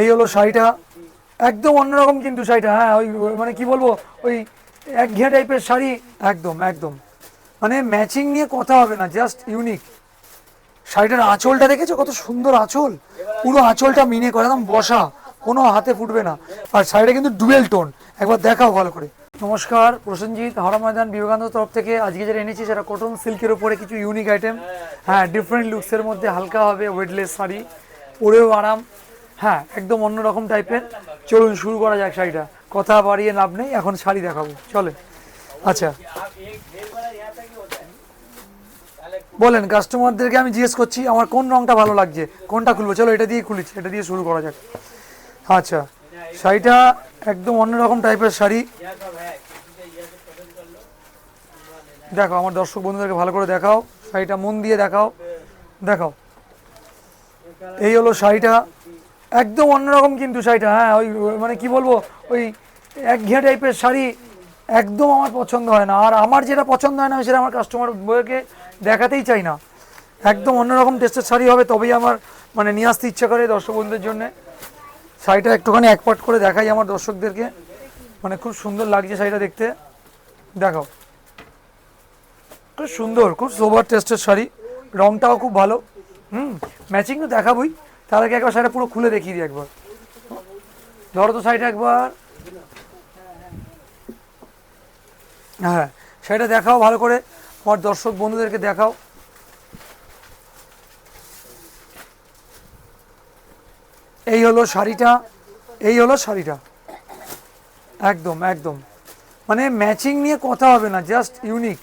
এই হলো শাড়িটা। একদম অন্যরকম কিন্তু শাড়িটা হ্যাঁ ওই মানে কি বলব, ওই এক ঘিয়া টাইপের শাড়ি, একদম একদম। মানে ম্যাচিং নিয়ে কথা হবে না জাস্ট ইউনিক শাড়িটার আঁচলটা দেখেছ? কত সুন্দর আঁচল। পুরো আঁচলটা মিনে করে, একদম বসা, কোনো হাতে ফুটবে না। আর শাড়িটা কিন্তু ডুয়েল টোন একবার দেখাও ভালো করে। নমস্কার, প্রসেনজিৎ, হাওড়া ময়দান বিবেকানন্দ তরফ থেকে আজকে যেটা এনেছি, সেটা কটন সিল্কের উপরে কিছু ইউনিক আইটেম হ্যাঁ ডিফারেন্ট লুকসের মধ্যে হালকা হবে ওয়েটলেস শাড়ি। পরেও আরাম। হ্যাঁ একদম অন্যরকম টাইপের চলুন, শুরু করা যাক শাড়িটা। কথা বাড়িয়ে লাভ নেই, এখন শাড়ি দেখাবো। চলে আচ্ছা। বলেন কাস্টমারদেরকে আমি জিজ্ঞেস করছি, আমার কোন রংটা ভালো লাগছে? কোনটা খুলবো? চলো, এটা দিয়ে খুলেছি এটা দিয়ে শুরু করা যাক। আচ্ছা। শাড়িটা একদম অন্যরকম টাইপের শাড়ি। দেখো আমার দর্শক বন্ধুদেরকে ভালো করে দেখাও। শাড়িটা মন দিয়ে দেখাও। দেখাও। এই হলো শাড়িটা। একদম অন্যরকম কিন্তু শাড়িটা হ্যাঁ ওই মানে কি বলব, ওই এক ঘিয়া টাইপের শাড়ি একদম আমার পছন্দ হয় না। আর আমার যেটা পছন্দ হয় না সেটা আমার কাস্টমার বইকে দেখাতেই চাই না। একদম অন্যরকম টেস্টের শাড়ি হবে, তবেই আমার মানে নিয়ে আসতে ইচ্ছা করে দর্শক বন্ধুদের জন্য। শাড়িটা একটুখানি এক পাট করে দেখাই আমার দর্শকদেরকে। মানে খুব সুন্দর লাগছে শাড়িটা দেখতে। দেখাও। খুব সুন্দর, খুব সোবার টেস্টের শাড়ি। রংটাও খুব ভালো। হুম ম্যাচিং তো দেখাবই। তার আগে একবার শাড়িটা পুরো খুলে দেখিয়ে দিই একবার। ধরো তো শাড়িটা একবার। হ্যাঁ শাড়িটা দেখাও ভালো করে। আমার দর্শক বন্ধুদেরকে দেখাও। এই হলো শাড়িটা, এই হলো শাড়িটা। একদম একদম। মানে ম্যাচিং নিয়ে কথা হবে না, জাস্ট ইউনিক।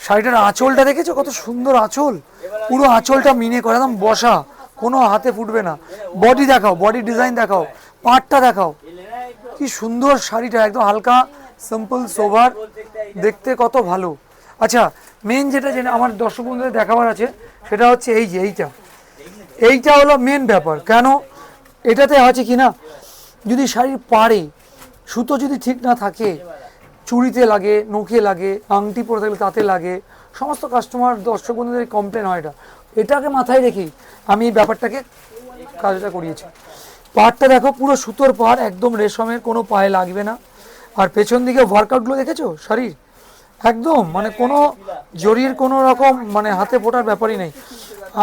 শাড়িটার আঁচলটা দেখেছ? কত সুন্দর আঁচল। পুরো আঁচলটা মিনে করে, একদম বসা। কোনো হাতে ফুটবে না। বডি দেখাও বডি ডিজাইন দেখাও, পাটটা দেখাও। কি সুন্দর শাড়িটা, একদম হালকা সিম্পল সোভার দেখতে কত ভালো। আচ্ছা মেন যেটা যেটা আমার দর্শক বন্ধুদের দেখাবার আছে, সেটা হচ্ছে এই যে, এইটা। এইটা হলো মেন ব্যাপার। কেন? এটাতে আছে কি না? যদি শাড়ির পাড়ে, সুতো যদি ঠিক না থাকে, চুড়িতে লাগে, নখে লাগে, আংটি পরে থাকলে তাতে লাগে, সমস্ত কাস্টমার দর্শক বন্ধুদের কমপ্লেন হয় এটা। এটাকে মাথায় রেখে আমি ব্যাপারটাকে কাজটা করিয়েছি। পাড়টা দেখো, পুরো সুতোর পাড় একদম রেশমের, কোনো পায়ে লাগবে না। আর পেছন দিকে ওয়ার্কআউটগুলো দেখেছ? শাড়ির একদম মানে কোনো জরির কোনো রকম মানে হাতে ফোটার ব্যাপারই নেই।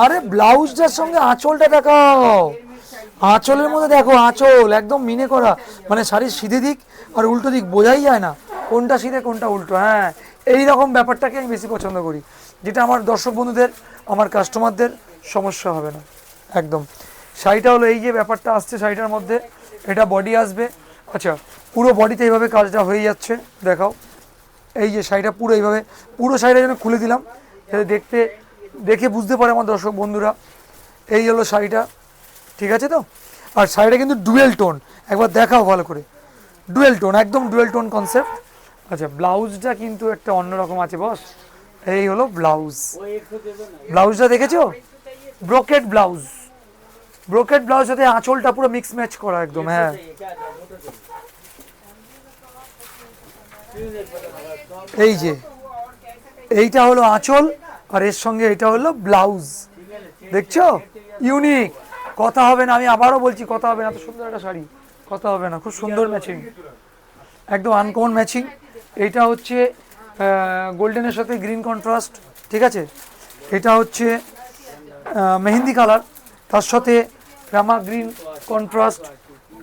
আরে ব্লাউজটার সঙ্গে আঁচলটা দেখাও। আঁচলের মধ্যে দেখো, আঁচল, একদম মিনে করা। মানে শাড়ির সিধে দিক আর উল্টো দিক, বোঝাই যায় না কোনটা সিধে, কোনটা উল্টো। হ্যাঁ এই রকম ব্যাপারটাকে আমি বেশি পছন্দ করি, যেটা আমার দর্শক বন্ধুদের আমার কাস্টমারদের সমস্যা হবে না। একদম। শাড়িটা হলো এই যে ব্যাপারটা আসছে, শাড়িটার মধ্যে এটা বডি আসবে। আচ্ছা পুরো বডিতে এইভাবে কাজটা হয়ে যাচ্ছে, দেখাও। এই যে শাড়িটা পুরো এইভাবে, পুরো শাড়িটা যেন খুলে দিলাম, যাতে দেখতে, দেখে বুঝতে পারে আমার দর্শক বন্ধুরা। এই হলো শাড়িটা, ঠিক আছে তো? আর শাড়িটা কিন্তু ডুয়েল টোন একবার দেখাও ভালো করে। ডুয়েল টোন একদম ডুয়েল টোন কনসেপ্ট আচ্ছা ব্লাউজটা কিন্তু একটা অন্যরকম আছে বস এই হলো ব্লাউজ। ব্লাউজটা দেখেছ? Brocade blouse. ব্রোকেট ব্লাউজ সাথে আঁচলটা পুরো মিক্স ম্যাচ করা একদম হ্যাঁ। এই যে এইটা হলো আঁচল আর এর সঙ্গে এটা হলো ব্লাউজ। দেখছ? ইউনিক। কথা হবে না আমি আবারও বলছি কথা হবে না। এত সুন্দর একটা শাড়ি। কথা হবে না খুব সুন্দর ম্যাচিং একদম আনকমন ম্যাচিং এইটা হচ্ছে গোল্ডেনের সাথে গ্রিন কন্ট্রাস্ট ঠিক আছে? এটা হচ্ছে মেহেন্দি কালার তার সাথে রামা গ্রিন কন্ট্রাস্ট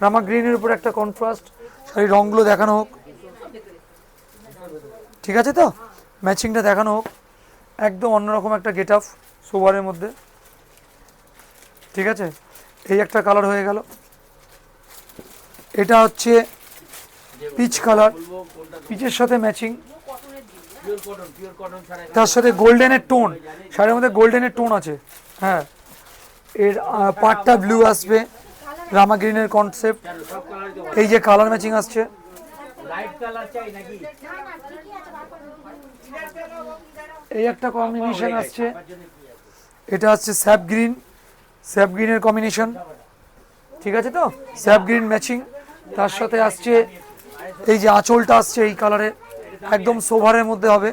রামা গ্রিনের উপর একটা কন্ট্রাস্ট শাড়ির রঙগুলো দেখানো হোক। ঠিক আছে তো? ম্যাচিংটা দেখানো হোক। একদম অন্যরকম একটা গেট আপ সোভারের মধ্যে। ঠিক আছে? এই একটা কালার হয়ে গেল। এটা হচ্ছে পিচ কালার পিচের সাথে ম্যাচিং তার সাথে গোল্ডেনের টোন শাড়ির মধ্যে গোল্ডেনের টোন আছে। হ্যাঁ। এর পাটটা ব্লু আসবে। রামা গ্রিনের কনসেপ্ট এই যে কালার ম্যাচিং আসছে। এই একটা কম্বিনেশন আসছে। এটা হচ্ছে স্যাপ গ্রিন স্যাপ গ্রিনের কম্বিনেশন ঠিক আছে তো? স্যাপ গ্রিন ম্যাচিং তার সাথে আসছে এই যে আঁচলটা আসছে এই কালারে একদম সোভারের মধ্যে হবে,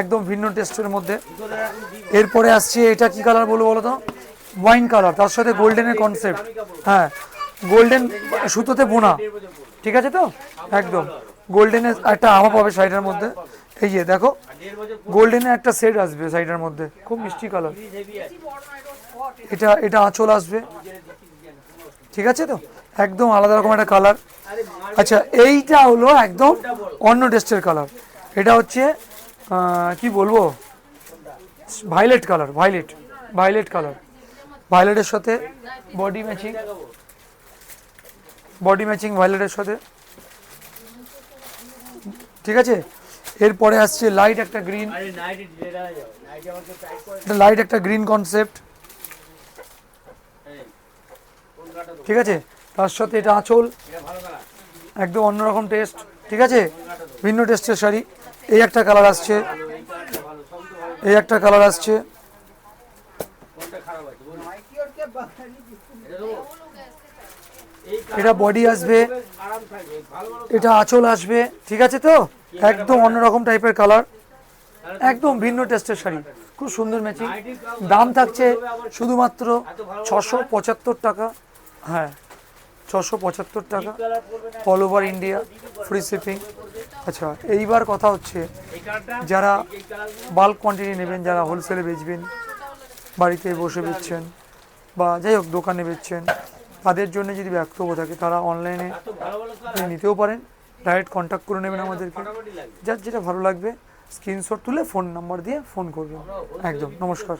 একদম ভিন্ন টেস্টের মধ্যে। এরপরে আসছে, এটা কি কালার বলব বলো তো? ওয়াইন কালার তার সাথে গোল্ডেনের কনসেপ্ট হ্যাঁ গোল্ডেন সুতোতে বোনা, ঠিক আছে তো? একদম গোল্ডেনের একটা আমা পাবে শাড়িটার মধ্যে। এই যে দেখো গোল্ডেনের একটা সেট আসবে শাড়িটার মধ্যে, খুব মিষ্টি কালার এটা এটা আঁচল আসবে, ঠিক আছে তো? একদম আলাদা রকম একটা কালার আচ্ছা এইটা হলো একদম অন্য টেস্টের কালার এটা হচ্ছে কি বলব? Violet colour violet violet colour ভাইলেটের সাথে বডি ম্যাচিং বডি ম্যাচিং ভাইলেটের সাথে। ঠিক আছে? এরপরে আসছে লাইট একটা গ্রিন লাইট একটা গ্রিন কনসেপ্ট? ঠিক আছে? তার সাথে এটা আঁচল। একদম অন্যরকম টেস্ট ঠিক আছে? ভিন্ন টেস্টের শাড়ি। এই একটা কালার আসছে। এই একটা কালার আসছে। এটা বডি আসবে। এটা আঁচল আসবে, ঠিক আছে তো? একদম অন্যরকম টাইপের কালার একদম ভিন্ন টেস্টের শাড়ি। খুব সুন্দর ম্যাচিং দাম থাকছে শুধুমাত্র ছশো পঁচাত্তর টাকা। হ্যাঁ। ছশো পঁচাত্তর টাকা all over India free shipping আচ্ছা এইবার কথা হচ্ছে, যারা বাল্ক কোয়ান্টিটি নেবেন, যারা হোলসেলে বেচবেন, বাড়িতে বসে বেচছেন, বা যাই হোক, দোকানে বেচছেন, তাদের জন্য যদি বক্তব্য থাকে, তারা অনলাইনে নিতেও পারেন। ডাইরেক্ট কন্ট্যাক্ট করে নেবেন আমাদেরকে। যার যেটা ভালো লাগবে স্ক্রিনশট তুলে ফোন নাম্বার দিয়ে ফোন করবেন। একদম, নমস্কার।